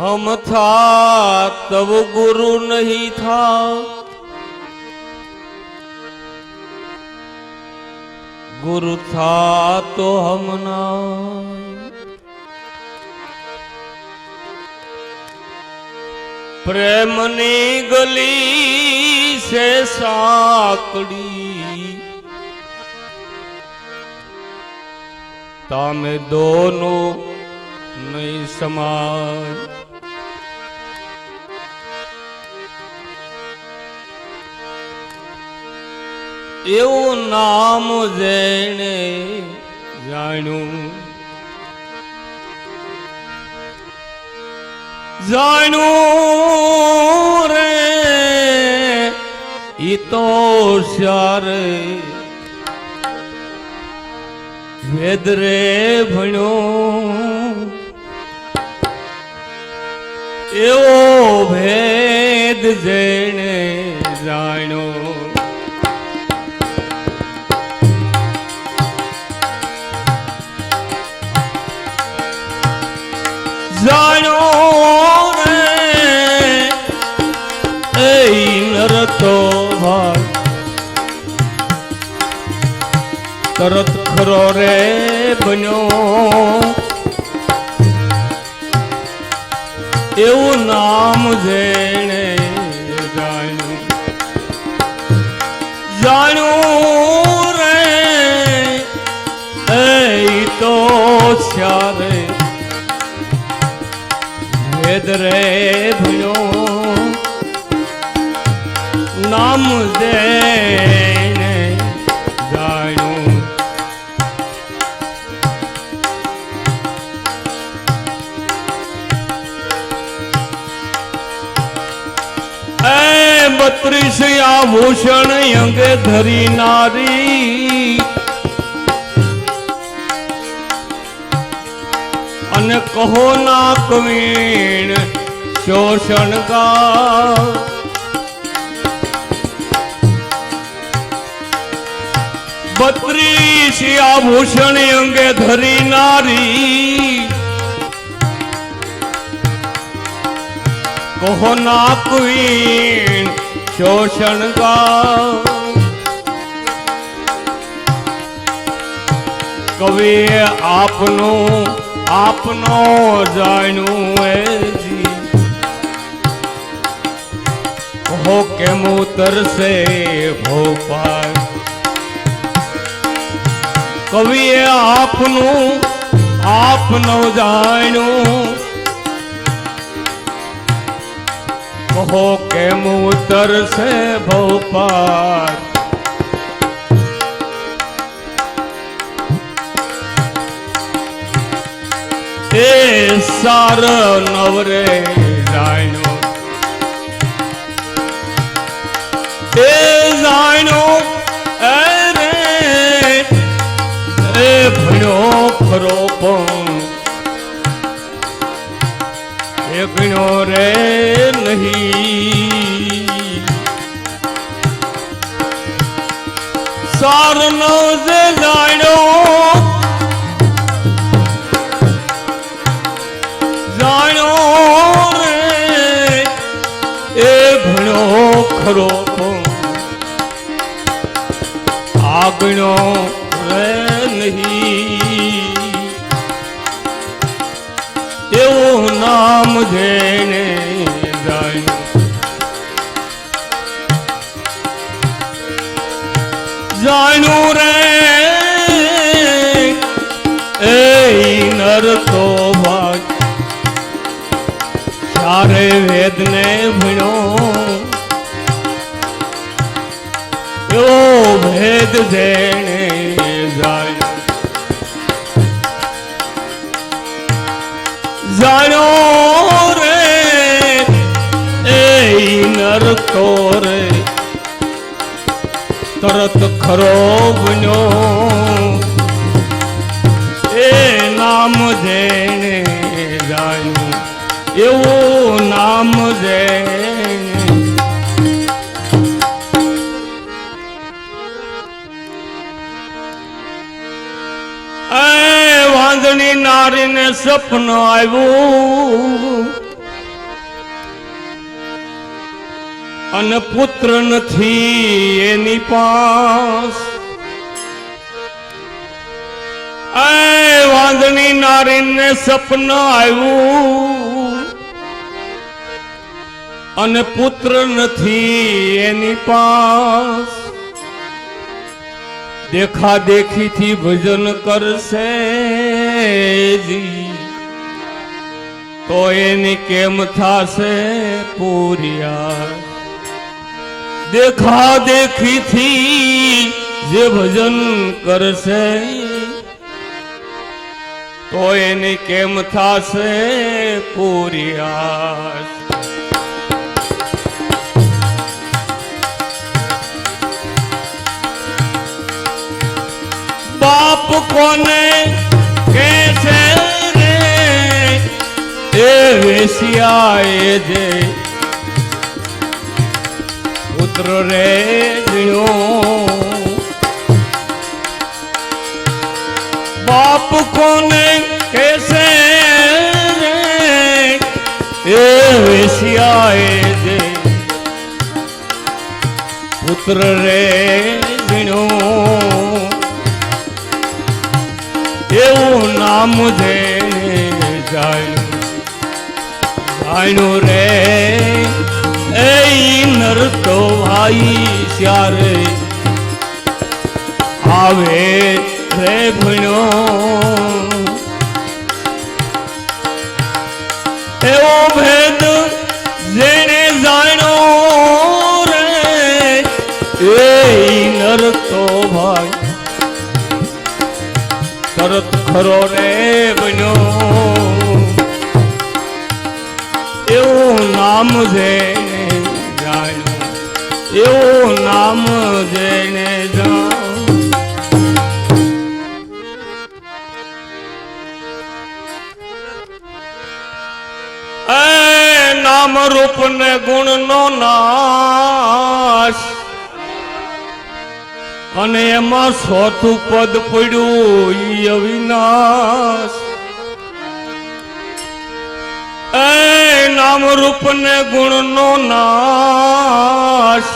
હમ થા તબ ગુરુ નહીં થા. ગુરુ થા તો હમ ના. પ્રેમની ગલી સે સાકડી. તામે દોનો નહીં સમાજ એવું નામ જેણે જાણ્યું. જાણ્યું રે, ઈ તો શારે વેદ રે ભણ્યો. એવો ભેદ જેણે જાણ્યો. જાણ્યો એ નર તો ભાઈ તરત ખરો રે બન્યો. એવું નામ જેણે રે ભણ્યો નામ જેણે જાણ્યું એ બત્રીસ આભૂષણ અંગે ધરી કહો ના કવીણ શોષણ કા બત્રીસ આભૂષણ અંગે ધરી નારી. કહો ના કવીણ શોષણ કા કવિ આપનું આપનો જાણ્યું એજી હો કેમ ઉતરશે ભોપાલ? કવિએ આપનું, આપનો જાણું. કહો કેમ ઉતરશે ભોપાલ? એ સાર નવરે જાણ્યો એ જાણ્યો એ રે, એ ભણ્યો ખરો પણ. એ ગણ્યો રે નહીં. સાર નવ જે જાણ્યો ખરો પણ રે નહીં. એવું નામ જેને જાણ્યું જાણ્યું રે એ નર તો ભાગ ચારે વેદને ભણ્યો જેણે જાય. જાણો રે, એ નર તો રે. તરત ખરો બન્યો. એ નામ જેણે જાય એવું નામ જેણે મારીને સપનું આવ્યું. અને પુત્ર નથી એની પાસ. વાંદણી નારીને સપન આવ્યું. અને પુત્ર નથી એની પાસ. દેખા દેખીથી ભજન કરશે. જી તો એની કેમ થાશે પૂરિયા દેખા દેખીથી જે ભજન કરશે તો એની કેમ થાશે પૂરિયા બાપ કોને વેશિયા એ જે પુત્ર રે જીણો બાપ કોને કેસે એ વેશિયા એ જે પુત્ર રે જીણો એવું નામ જે જાણ્યું જાણ્યું રે. એ નર તો ભાઈ શ્યારે આવે રે ભણ્યો. એવો ભેદ જેને જાણ્યો રે. એ નર તો ભાઈ. તરત ખરો રે બન્યો નામ જેને જાણ્યું, એવું નામ જેને જાણ નામ રૂપ ને ગુણ નો નાશ. અને એમાં ચોથું પદ પડ્યું અવિનાશ. એ નામ રૂપ ને ગુણ નો નાશ.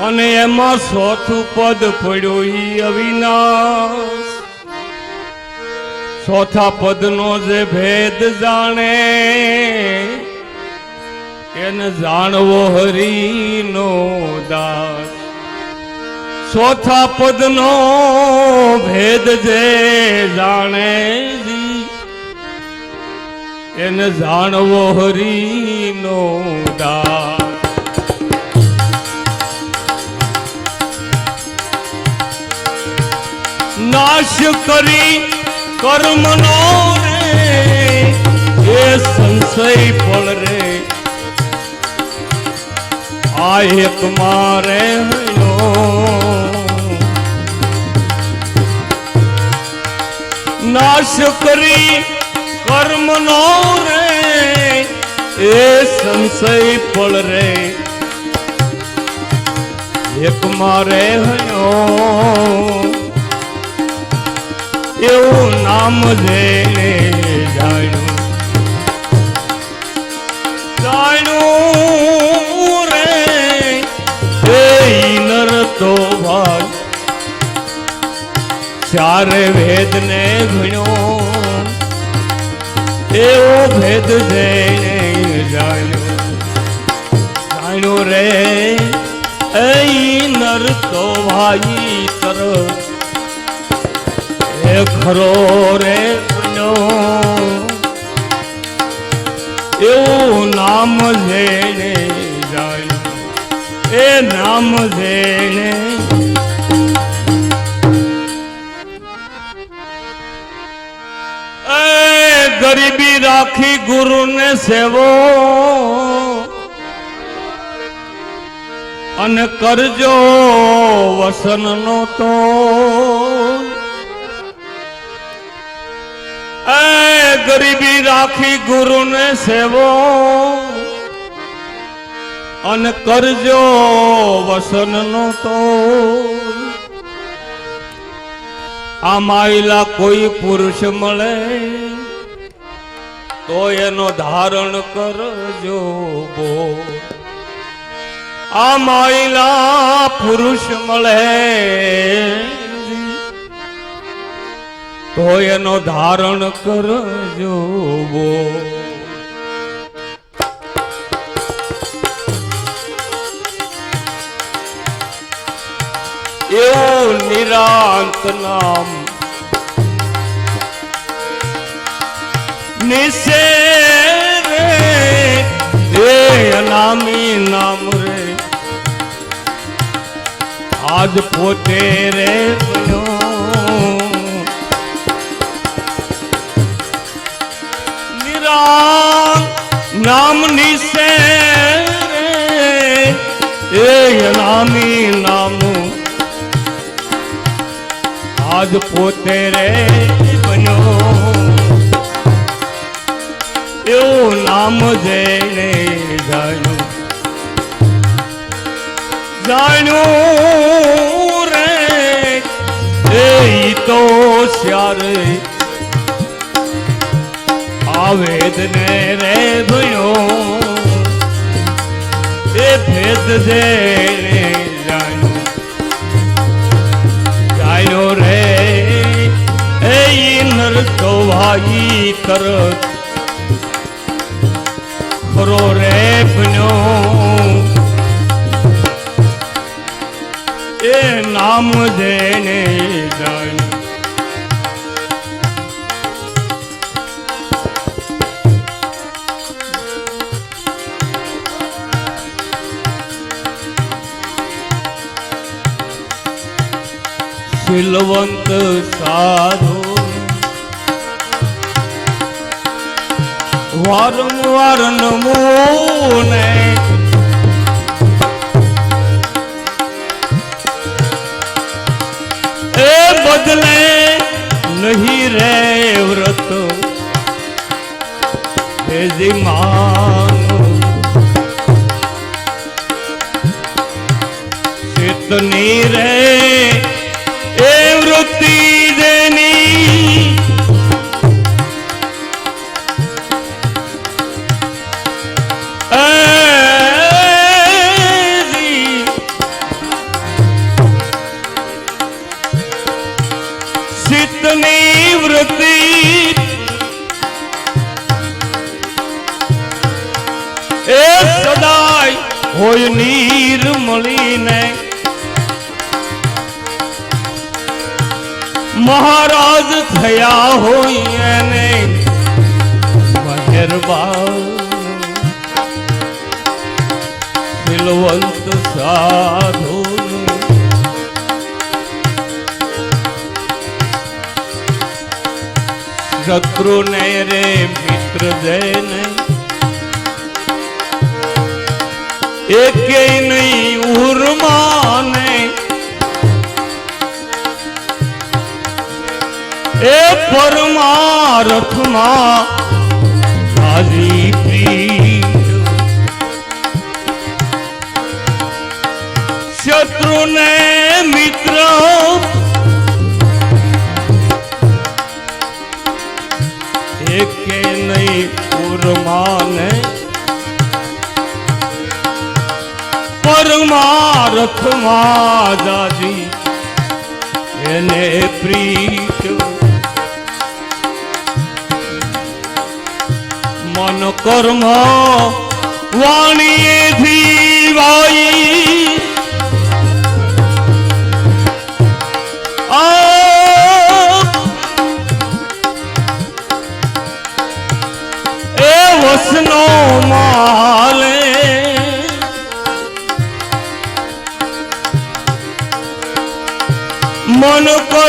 અને એમાં ચોથું પદ પડ્યું અવિનાશ. ચોથા પદનો જે ભેદ જાણે, એને જાણવો હરીનો દાસ. ચોથા પદનો ભેદ જે જાણે એને જાણવો હરીનો દા નાશ કરી કર્મનો રે એ સંશય પણ રે. આ એક મારે નાશ કરી કર્મનો રે, એ સંશય પણ રે. એક મારે હયો એવું નામ જેને જાણ્યું. જાણ્યું રે, એ નર તો ભાઈ ચારે વેદ ને ભણ્યો. એવો ભેદ જઈને જાણ્યો. જાણ્યો રે એ નર તો ભાઈ તર. એ ખરો રે એવું નામ જેને જાણ્યું. એ નામ જેને ગરીબી રાખી ગુરુને સેવો. અને કરજો વસનનો તો એ ગરીબી રાખી ગુરુને સેવો. અને કરજો વસનનો તો આ માયલા કોઈ પુરુષ મળે તો એનો ધારણ કરજો બો. આ માયલા પુરુષ મળે. તો એનો ધારણ કરજો બો. એવું નિરાંત નામ નિશે રે એ અનામી નામ રે આજ પોતે રે નામ નિશે રે એ અનામી નામનું આજ પોતે રે બન્યો એવું નામ જઈને જાણ્યું. જાણ્યું રે, એ તો શ્યારે. આવેદને રે ભણ્યો એ ભેદ જઈને જાણ્યું. જાણ્યો રે, એ નર તો ભાઈ તરત ખરો રે બન્યો એ નામ જેને જાણ્યું શીલવંત સાધુ વારંવાર નમોને એ ચિત્તની વૃત્તિ એ સદાય હોય નીર મળીને મહારાજ થયા હોય એને મહેરબાન બિલવંત સાધુ શત્રુ ને રે મિત્ર જઈને એકે નહીં ઉર્માને એ પરમારથમાં હાજી પ્રીત શત્રુને મિત્ર એકે નહીં ઉર્માને પરમારથમાં જાજી એને પ્રીત મન કર્મ વાણીએથી વાઈ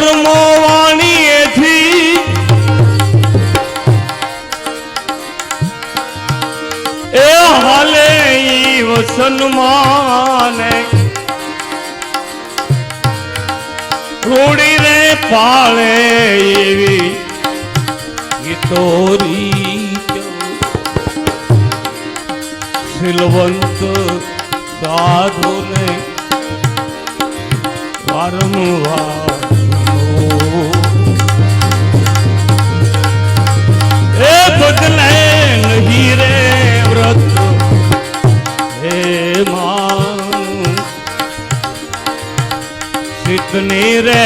કર્મ વાણીએથી એ હાલે વસનમાને રૂડી રે પાળે એવી ગીતોરી શિલવંત સાધુને વારંવાર ભગલે નહીં રે વ્રત હે સિદ્ધની રે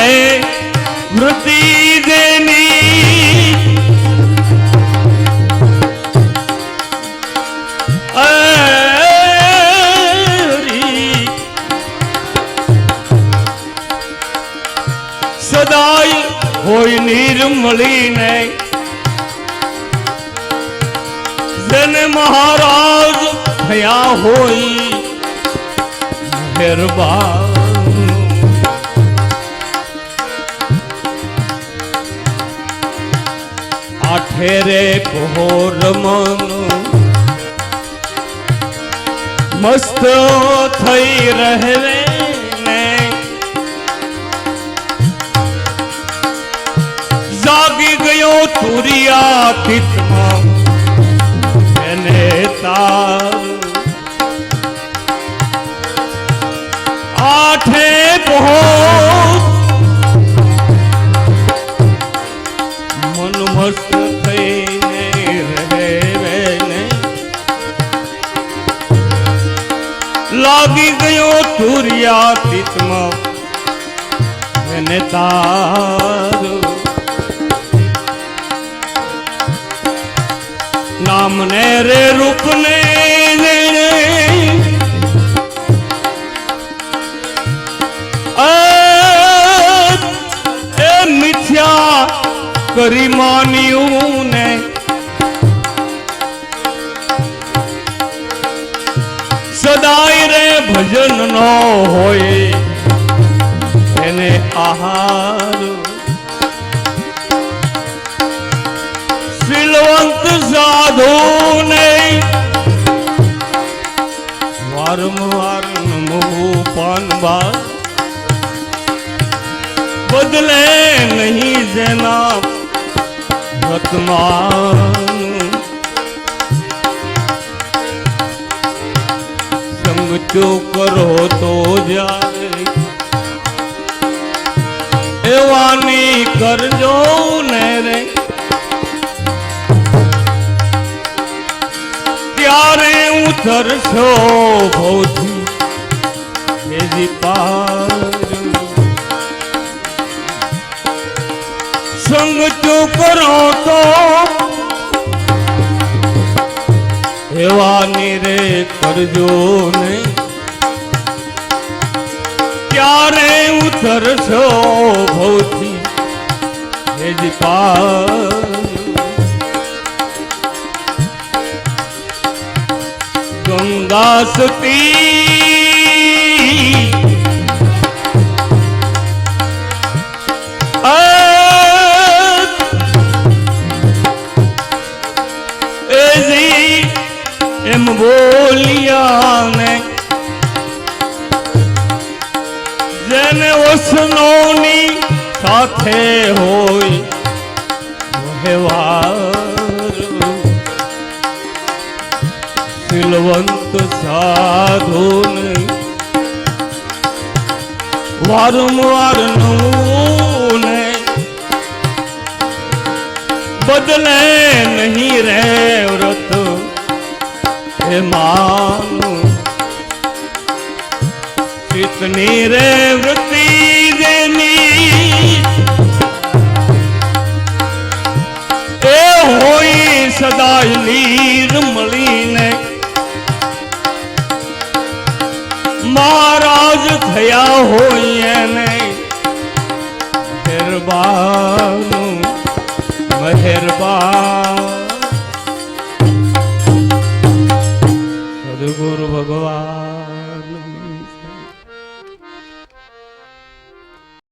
વૃત્તિ જેની સદાય હોય નિર્મળી નહીં મહારાજ થયા હોય મહેરબાન આઠેરે પહોર મન મસ્ત થઈ રહે ને જાગી ગયો તુરિયાતીતમાં એને તાર આઠે પહો મન મસ્ત થઈને રહે લાગી ગયો તુર્યાતીતમાં એને તારો નામને રે રૂપ ને એ મિથ્યા કરી માન્યું ને. સદાય રે ભજન નો હોય એને આહાર સાધુ ને વારંવાર નમવું પાનબા બદલે નહીં જેના વર્તમાન સંગ જો કરો તો જાય. એવાની કરજો ને રે. ત્યારે ઉતરશો ભૌથી એજી પાર. સંગ જો કરો તો. એવાની રે કરજો ને ક્યારે ઉતરશો ભૌથી એજી પાર. ગંગા સતી એજી એમ બોલિયા ને જેને વસનોની સાથે હોય સાધુને વારંવાર નવું ને બદલે નહીં રે વ્રત. હે માનું. ચિતની રે વૃત્તિ જેની એ હોય સદાય નીર મળીને મહારાજ થયા હોય એને મહેરબાન મહેરબાન.